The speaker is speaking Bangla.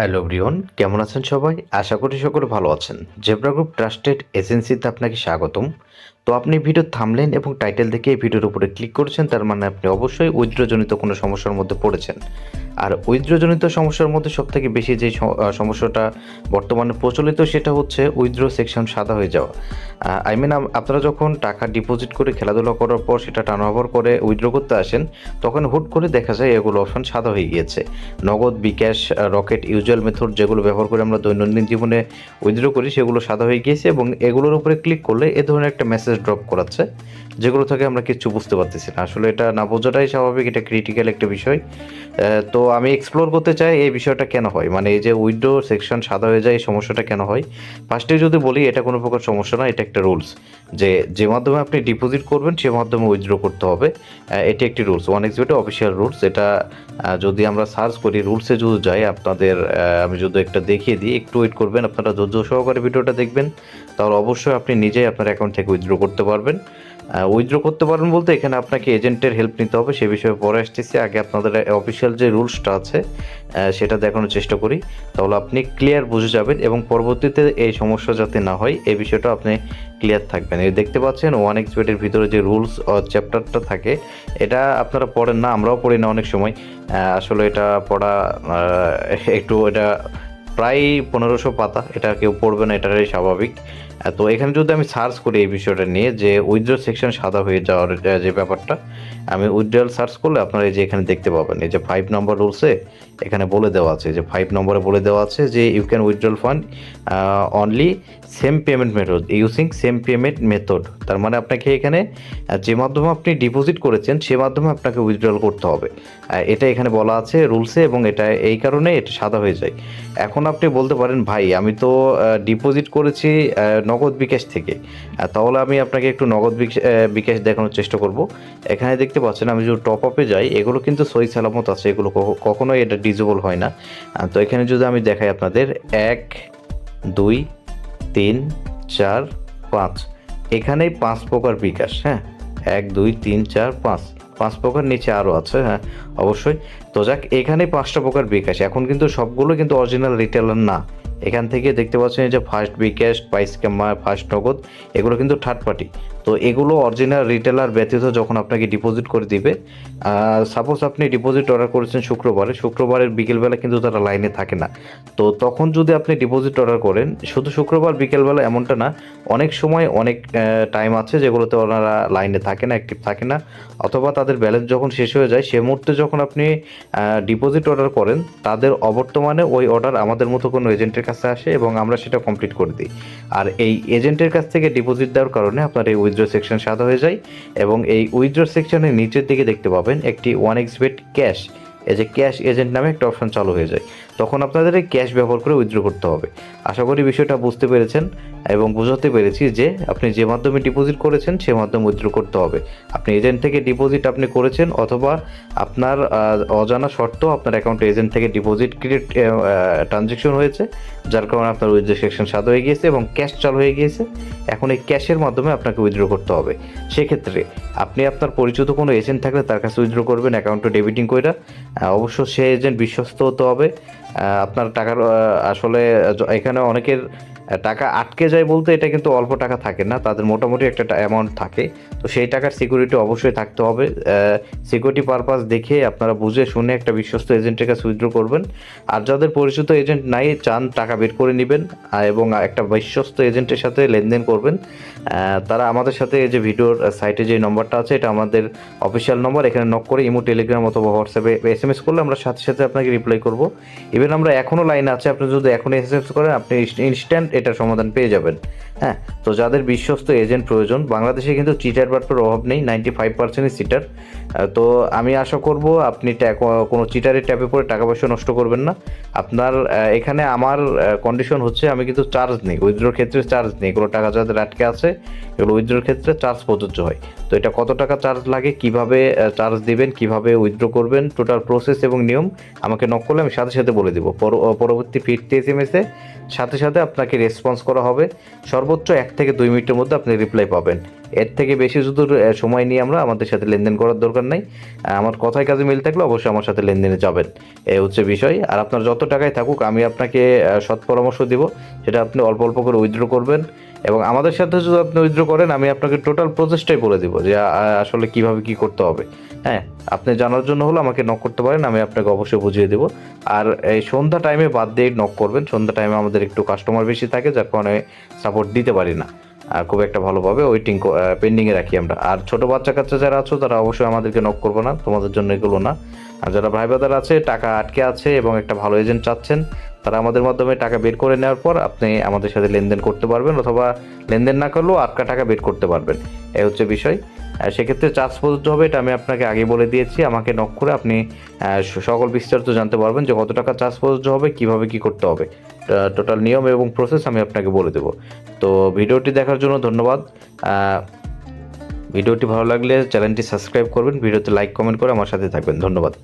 হ্যালো ব্রিয়ন কেমন আছেন সবাই? আশা করি সকলে ভালো আছেন। জেব্রা গ্রুপ ট্রাস্টেড এজেন্সিতে আপনাকে স্বাগতম। তো আপনি ভিডিও থামলেন এবং টাইটেল দেখে এই ভিডিওর উপরে ক্লিক করেছেন, তার মানে আপনি অবশ্যই উইথড্রজনিত কোনো সমস্যার মধ্যে পড়েছেন। আর উইথড্রজনিত সমস্যার মধ্যে সবথেকে বেশি যে সমস্যাটা বর্তমানে প্রচলিত, সেটা হচ্ছে উইথড্র সেকশন সাদা হয়ে যাওয়া। আই মিন আপনারা যখন টাকা ডিপোজিট করে খেলাধুলা করার পর সেটা টার্নওভার করে উইথড্র করতে আসেন, তখন হুট করে দেখা যায় এগুলো অপশন সাদা হয়ে গিয়েছে। Nagad, bKash rocket usual method যেগুলো ব্যবহার করে আমরা দৈনন্দিন জীবনে উইথড্র করি, সেগুলো সাদা হয়ে গিয়েছে এবং এগুলোর উপরে ক্লিক করলে এ ধরনের একটা মেসেজ ড্রপ করাচ্ছে, যেগুলো থেকে আমরা কিছু বুঝতে পারতেছি না। আসলে এটা না বোঝাটাই স্বাভাবিক, এটা ক্রিটিক্যাল একটা বিষয়। তো আমি এক্সপ্লোর করতে চাই এই বিষয়টা কেন হয়? মানে এই যে উইডো সেকশন সাদা হয়ে যায়, এই সমস্যাটা কেন হয়? ফার্স্টে যদি বলি, এটা কোনো প্রকার সমস্যা না, এটা একটা রুলস যে যে মাধ্যমে আপনি ডিপোজিট করবেন, সে মাধ্যমে উইথড্র করতে হবে। এটি একটি রুলস ওয়ান এক্সবিটে অফিসিয়াল রুলস এটা যদি আমরা সার্চ করি রুলসে যদি যাই, আপনাদের আমি যদি একটা দেখিয়ে দিই, একটু ওয়েট করবেন, আপনারা ধৈর্য সহকারে ভিডিওটা দেখবেন, তাহলে অবশ্যই আপনি নিজেই আপনার অ্যাকাউন্ট থেকে উইথড্র করতে পারবেন। উইথড্র করতে পারেন বলতে এখানে আপনাকে এজেন্টের হেল্প নিতে হবে। সে বিষয়ে পরে আসতেছি। আগে আপনাদের অফিসিয়াল যে রুলসটা আছে সেটা দেখানোর চেষ্টা করি। তাহলে আপনি ক্লিয়ার বুঝে যাবেন এবং পরবর্তীতে এই সমস্যা যাতে না হয় এই বিষয়টা আপনি ক্লিয়ার থাকবেন। এই দেখতে পাচ্ছেন ওয়ান এক্সপেটের ভিতরে যে রুলস চ্যাপ্টারটা থাকে, এটা আপনারা পড়েন না, আমরাও পড়ি না অনেক সময়। আসলে এটা পড়া একটু এটা প্রায় পনেরোশো পাতা। এটা কেউ পড়বে না এটাই স্বাভাবিক। তো এখানে যদি আমি সার্চ করি এই বিষয়টা নিয়ে যে উইথড্র সেকশন সাদা হয়ে যাওয়ার যে ব্যাপারটা, আমি উইথড্রয়াল সার্চ করলে আপনারা এই যে এখানে দেখতে পাবেন, এই যে ফাইভ নম্বর রুলসে এখানে বলে দেওয়া আছে, যে ফাইভ নম্বরে বলে দেওয়া আছে যে you can withdrawal fund only same payment method using same payment method তার মানে আপনাকে এখানে যে মাধ্যমে আপনি ডিপোজিট করেছেন, সে মাধ্যমে আপনাকে উইথড্রল করতে হবে। এটা এখানে বলা আছে রুলসে এবং এটা এই কারণে এটা সাদা হয়ে যায়। এখন আপনি বলতে পারেন, ভাই, আমি তো ডিপোজিট করেছি নগদ বিকাশ থেকে। তাহলে আমি আপনাকে একটু নগদ বিক- বিকাশ দেখানোর চেষ্টা করব। এখানে দেখতে পাচ্ছেন আমি যদি টপ আপে যাই, এগুলো কিন্তু সই সালামত আছে, এগুলো কখ- কখনোই এটা ডিজেবল হয় না। তো এখানে যদি আমি দেখাই আপনাদের, এক, দুই, তিন, চার, পাঁচ। এখানেই পাঁচ প্রকার বিকাশ হ্যাঁ? এক, দুই, তিন, চার, পাঁচ। পাঁচ প্রকার নিচে আরও আছে হ্যাঁ? অবশ্যই। তো যাক, এখানে পাঁচটা প্রকার বিকাশ এখন কিন্তু সবগুলো কিন্তু অরিজিনাল রিটেলার না। এখান থেকে দেখতে পাচ্ছেন যে ফার্স্ট বিকাশ পাইস কামা ফার্স্ট নগদ, এগুলো কিন্তু থার্ড পার্টি তো এগুলো অরিজিনাল রিটেলার ব্যতীত যখন আপনাকে ডিপোজিট করে দিবে সাপোজ আপনি ডিপোজিট অর্ডার করেছেন শুক্রবারে, শুক্রবারের বিকেলবেলা কিন্তু তারা লাইনে থাকে না। তো তখন যদি আপনি ডিপোজিট অর্ডার করেন, শুধু শুক্রবার বিকেলবেলা এমনটা না, অনেক সময় অনেক টাইম আছে যেগুলোতে ওনারা লাইনে থাকে না অ্যাক্টিভ থাকে না, অথবা তাদের ব্যালেন্স যখন শেষ হয়ে যায়, সে মুহূর্তে যখন আপনি ডিপোজিট অর্ডার করেন, তাদের অবর্তমানে ওই অর্ডার আমাদের মতো কোনো এজেন্টের কাছে আসে এবং আমরা সেটা কমপ্লিট করে দিই। আর এই এজেন্টের কাছ থেকে ডিপোজিট দেওয়ার কারণে আপনার এই উইথড্র সেকশন সাদা হয়ে যায় এবং এই উইথড্র সেকশনের নিচের দিকে দেখতে পাবেন একটি ওয়ান এক্স ক্যাশ এই যে ক্যাশ এজেন্ট নামে একটা অপশন চালু হয়ে যায়। তখন আপনাদের ক্যাশ ব্যবহার করে উইথড্র করতে হবে। আশা করি বিষয়টা বুঝতে পেরেছেন এবং বোঝাতে পেরেছি যে আপনি যে মাধ্যমে ডিপোজিট করেছেন, সে মাধ্যমে উইথড্র করতে হবে। আপনি এজেন্ট থেকে ডিপোজিট আপনি করেছেন অথবা আপনার অজানা শর্ত আপনার অ্যাকাউন্টে এজেন্ট থেকে ডিপোজিট ক্রিয়েট ট্রানজেকশন হয়েছে, যার কারণে আপনার উইথড্র সেকশন সাদা হয়ে গিয়েছে এবং ক্যাশ চালু হয়ে গিয়েছে। এখন এই ক্যাশের মাধ্যমে আপনাকে উইথড্র করতে হবে। সেক্ষেত্রে আপনি আপনার পরিচিত কোনো এজেন্ট থাকলে তার কাছে উইথড্র করবেন অ্যাকাউন্টে ডেবিটিং করে অবশ্য সে এজেন্ট বিশ্বস্ত হতে হবে। আপনার টাকার আসলে এখানে অনেকের টাকা আটকে যায় বলতে এটা কিন্তু অল্প টাকা থাকে না, তাদের মোটামুটি একটা অ্যামাউন্ট থাকে। তো সেই টাকার সিকিউরিটি অবশ্যই থাকতে হবে। সিকিউরিটি পারপাস দেখে আপনারা বুঝে শুনে একটা বিশ্বস্ত এজেন্টের কাছে উইথড্র করবেন। আর যাদের পরিচিত এজেন্ট নাই, চান টাকা বের করে নেবেন এবং একটা বিশ্বস্ত এজেন্টের সাথে লেনদেন করবেন। তারা আমাদের সাথে এই যে ভিডিওর সাইটে যে নম্বরটা আছে, এটা আমাদের অফিসিয়াল নম্বর এখানে নক করে ইমো টেলিগ্রাম অথবা হোয়াটসঅ্যাপে এস এম এস করলে আমরা সাথে সাথে আপনাকে রিপ্লাই করব। ইভেন আমরা এখনও লাইনে আছে, আপনি যদি এখন এস এম এস করেন, আপনি ইনস্ট্যান্ট এটার সমাধান পেয়ে যাবেন। হ্যাঁ তো যাদের বিশ্বস্ত এজেন্ট প্রয়োজন, বাংলাদেশে কিন্তু চিটার বাটপের অভাব নেই নাইনটি ফাইভ পার্সেন্টই চিটার। তো আমি আশা করব আপনি কোনো চিটারের ট্যাপে পড়ে টাকা পয়সা নষ্ট করবেন না। আপনার এখানে আমার কন্ডিশন হচ্ছে আমি কিন্তু চার্জ নেই উইথড্রোর ক্ষেত্রে চার্জ নেই। কোনো টাকা যাদের আটকে আছে, এগুলো উইথড্রোর ক্ষেত্রে চার্জ প্রযোজ্য হয়। তো এটা কত টাকা চার্জ লাগে, কীভাবে চার্জ দিবেন, কীভাবে উইথড্র করবেন টোটাল প্রসেস এবং নিয়ম আমাকে নক করলে আমি সাথে সাথে বলে দেবো। পরবর্তী ফিরতে এস এম এসে সাথে সাথে আপনাকে রেসপন্স করা হবে। সর্বোচ্চ এক থেকে দুই মিনিটের মধ্যে আপনি রিপ্লাই পাবেন। এর থেকে বেশি শুধু সময় নিয়ে আমরা আমাদের সাথে লেনদেন করার দরকার নাই। আমার কথায় কাজে মিল থাকলে অবশ্যই আমার সাথে লেনদেনে যাবেন এই হচ্ছে বিষয়। আর আপনার যত টাকায় থাকুক, আমি আপনাকে সৎ পরামর্শ দিব, সেটা আপনি অল্প অল্প করে উইথড্র করবেন। এবং আমাদের সাথে যদি আপনি উইথড্র করেন, আমি আপনাকে টোটাল প্রসেসটাই বলে দিব যে আসলে কীভাবে কি করতে হবে। হ্যাঁ আপনি জানার জন্য হলো আমাকে নক করতে পারেন, আমি আপনাকে অবশ্যই বুঝিয়ে দেবো। আর এই সন্ধ্যা টাইমে বাদ দিয়ে নক করবেন। সন্ধ্যা টাইমে আমাদের একটু কাস্টমার বেশি থাকে, যার কারণে সাপোর্ট দিতে পারি না। খুব একটা ভালোভাবে ওয়েটিং পেন্ডিংয়ে রাখি আমরা। আর ছোট বাচ্চা কাচ্চা যারা আছো, তারা অবশ্যই আমাদেরকে নক করব না। তোমাদের জন্য এগুলো না। আর যারা ভাই বাদার আছে, টাকা আটকে আছে এবং একটা ভালো এজেন্ট চাচ্ছেন, তারা আমাদের মাধ্যমে টাকা বের করে নেওয়ার পর আপনি আমাদের সাথে লেনদেন করতে পারবেন অথবা লেনদেন না করলেও আটকা টাকা বের করতে পারবেন। এই হচ্ছে বিষয়। সেক্ষেত্রে চার্জ প্রযোজ্য হবে, এটা আমি আপনাকে আগে বলে দিয়েছি। আমাকে নক করে আপনি সকল বিস্তারিত জানতে পারবেন যে কত টাকা চার্জ প্রযোজ্য হবে, কীভাবে কী করতে হবে। টোটাল নিয়ম এবং প্রসেস আমি আপনাকে বলে দেব। তো ভিডিওটি দেখার জন্য ধন্যবাদ। ভিডিওটি ভালো লাগলে চ্যানেলটি সাবস্ক্রাইব করবেন, ভিডিওতে লাইক কমেন্ট করে আমার সাথে থাকবেন। ধন্যবাদ।